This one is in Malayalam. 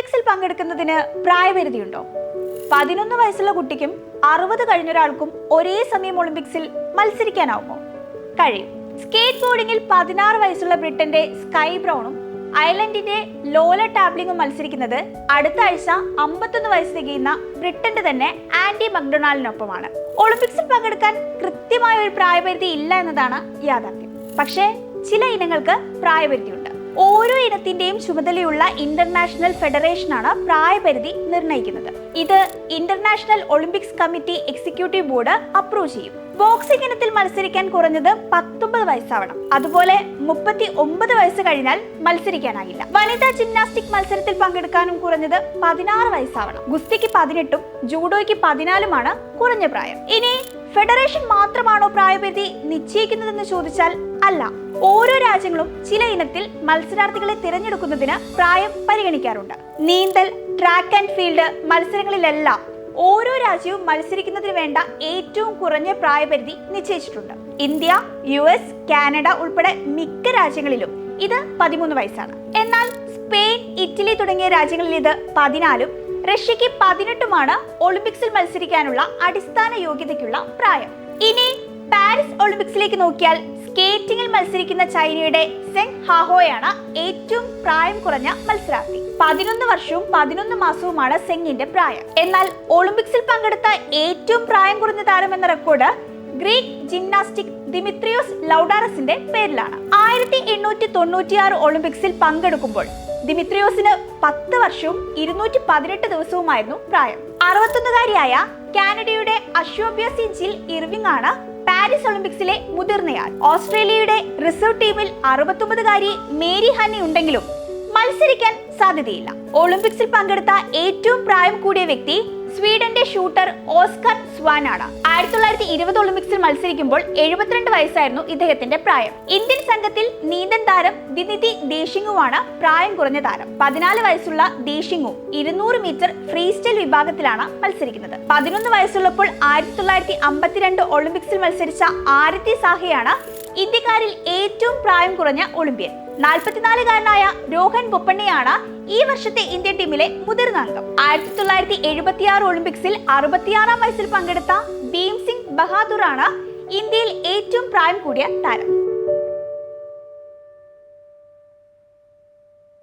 ഒളിമ്പിക്സിൽ പങ്കെടുക്കുന്നതിന് പ്രായപരിധിയുണ്ടോ? പതിനൊന്ന് വയസ്സുള്ള കുട്ടിക്കും അറുപത് കഴിഞ്ഞൊരാൾക്കും ഒരേ സമയം ഒളിമ്പിക്സിൽ മത്സരിക്കാനാവുമോ? കഴിയും. സ്കേറ്റ് ബോർഡിംഗിൽ പതിനാറ് വയസ്സുള്ള ബ്രിട്ടന്റെ സ്കൈ ബ്രൗണും അയർലൻഡിന്റെ ലോല ടാബ്ലിംഗും മത്സരിക്കുന്നത് അടുത്ത ആഴ്ച അമ്പത്തൊന്ന് വയസ്സ് തികയുന്ന ബ്രിട്ടന്റെ തന്നെ ആന്റി മക്ഡൊണാൾഡിനൊപ്പമാണ് ഒളിമ്പിക്സിൽ പങ്കെടുക്കാൻ കൃത്യമായ ഒരു പ്രായപരിധി ഇല്ല എന്നതാണ് യാഥാർത്ഥ്യം. പക്ഷേ ചില ഇനങ്ങൾക്ക് പ്രായപരിധിയുണ്ട്. ഓരോ ഇനത്തിന്റെയും ചുമതലയുള്ള ഇന്റർനാഷണൽ ഫെഡറേഷനാണ് പ്രായപരിധി നിർണയിക്കുന്നത്. ഇത് international olympics committee executive board approve ചെയ്യും. ബോക്സിംഗ് ഇനത്തിൽ മത്സരിക്കാൻ കുറഞ്ഞത് പത്തൊമ്പത് വയസ്സാവണം. അതുപോലെ മുപ്പത്തി ഒമ്പത് വയസ്സ് കഴിഞ്ഞാൽ മത്സരിക്കാനാകില്ല. വനിതാ ജിംനാസ്റ്റിക് മത്സരത്തിൽ പങ്കെടുക്കാനും കുറഞ്ഞത് പതിനാറ് വയസ്സാവണം. ഗുസ്തിക്ക് പതിനെട്ടും ജൂഡോയ്ക്ക് പതിനാലുമാണ് കുറഞ്ഞ പ്രായം. ഇനി ഫെഡറേഷൻ മാത്രമാണോ പ്രായപരിധി നിശ്ചയിക്കുന്നതെന്ന് ചോദിച്ചാൽ അല്ല ഓരോ രാജ്യങ്ങളും ചില ഇനത്തിൽ മത്സരാർത്ഥികളെ തിരഞ്ഞെടുക്കുന്നതിന് പ്രായം പരിഗണിക്കാറുണ്ട്. നീന്തൽ ട്രാക്ക് ആൻഡ് ഫീൽഡ് മത്സരങ്ങളിലെല്ലാം ഓരോ രാജ്യവും മത്സരിക്കുന്നതിന് വേണ്ട ഏറ്റവും കുറഞ്ഞ പ്രായപരിധി നിശ്ചയിച്ചിട്ടുണ്ട്. ഇന്ത്യ യു എസ് കാനഡ ഉൾപ്പെടെ മിക്ക രാജ്യങ്ങളിലും ഇത് പതിമൂന്ന് വയസ്സാണ്. എന്നാൽ സ്പെയിൻ ഇറ്റലി തുടങ്ങിയ രാജ്യങ്ങളിൽ ഇത് പതിനാലും റഷ്യക്ക് പതിനെട്ടുമാണ് ഒളിമ്പിക്സിൽ മത്സരിക്കാനുള്ള അടിസ്ഥാന യോഗ്യതയ്ക്കുള്ള പ്രായം. ഇനി പാരീസ് ഒളിമ്പിക്സിലേക്ക് നോക്കിയാൽ സ്കേറ്റിംഗിൽ മത്സരിക്കുന്ന ചൈനയുടെ സെങ് ഹാഹോയാണ് ഏറ്റവും പ്രായം കുറഞ്ഞ മത്സരാർത്ഥി. പതിനൊന്ന് വർഷവും പതിനൊന്ന് മാസവുമാണ് സെങ്ങിന്റെ പ്രായം. എന്നാൽ ഒളിമ്പിക്സിൽ പങ്കെടുത്ത ഏറ്റവും പ്രായം കുറഞ്ഞ താരം എന്ന റെക്കോർഡ് ഗ്രീക്ക് ജിംനാസ്റ്റിക് ദിമിത്രിയോസ് ലൗഡാറസിന്റെ പേരിലാണ്. ആയിരത്തി എണ്ണൂറ്റി തൊണ്ണൂറ്റിയാറ് ഒളിമ്പിക്സിൽ പങ്കെടുക്കുമ്പോൾ ദിമിത്രിയോസിന് പത്ത് വർഷവും ഇരുന്നൂറ്റി പതിനെട്ട് ദിവസവുമായിരുന്നു പ്രായം. അറുപത്തൊന്നുകാരിയായ കാനഡയുടെ അഷോബ്യസി ജിൽ ഇർവിംഗ് ആണ് പാരീസ് ഒളിമ്പിക്സിലെ മുതിർന്നയാൾ. ഓസ്ട്രേലിയയുടെ റിസർവ് ടീമിൽ അറുപത്തൊമ്പതുകാരി മേരി ഹന്നി ഉണ്ടെങ്കിലും മത്സരിക്കാൻ സാധ്യതയില്ല. ഒളിമ്പിക്സിൽ പങ്കെടുത്ത ഏറ്റവും പ്രായം കൂടിയ വ്യക്തി സ്വീഡന്റെ ഷൂട്ടർ ഓസ്കർ സ്വാനാണ്. ആയിരത്തി തൊള്ളായിരത്തി ഇരുപത് ഒളിമ്പിക്സിൽ മത്സരിക്കുമ്പോൾ എഴുപത്തിരണ്ട് വയസ്സായിരുന്നു ഇദ്ദേഹത്തിന്റെ പ്രായം. ഇന്ത്യൻ സംഘത്തിൽ നീന്തൻ താരം ദിനിതി ദേശിങ്ങുമാണ് പ്രായം കുറഞ്ഞ താരം. പതിനാല് വയസ്സുള്ള ദേശിങ്ങു ഇരുന്നൂറ് മീറ്റർ ഫ്രീ സ്റ്റൈൽ വിഭാഗത്തിലാണ് മത്സരിക്കുന്നത്. പതിനൊന്ന് വയസ്സുള്ളപ്പോൾ ആയിരത്തി തൊള്ളായിരത്തി അമ്പത്തിരണ്ട് ഒളിമ്പിക്സിൽ മത്സരിച്ച ആരതി സാഹയാണ് ഇന്ത്യക്കാരിൽ ഏറ്റവും പ്രായം കുറഞ്ഞ ഒളിമ്പ്യൻ. നാൽപ്പത്തിനാലുകാരനായ രോഹൻ ബൊപ്പണ്ണയാണ് ഈ വർഷത്തെ ഇന്ത്യൻ ടീമിലെ മുതിർന്ന അംഗം. ആയിരത്തി തൊള്ളായിരത്തി എഴുപത്തിയാറ് ഒളിമ്പിക്സിൽ അറുപത്തിയാറാം വയസ്സിൽ പങ്കെടുത്ത ഭീം സിംഗ് ബഹാദൂറാണ് ഇന്ത്യയിൽ ഏറ്റവും പ്രായം കൂടിയ താരം.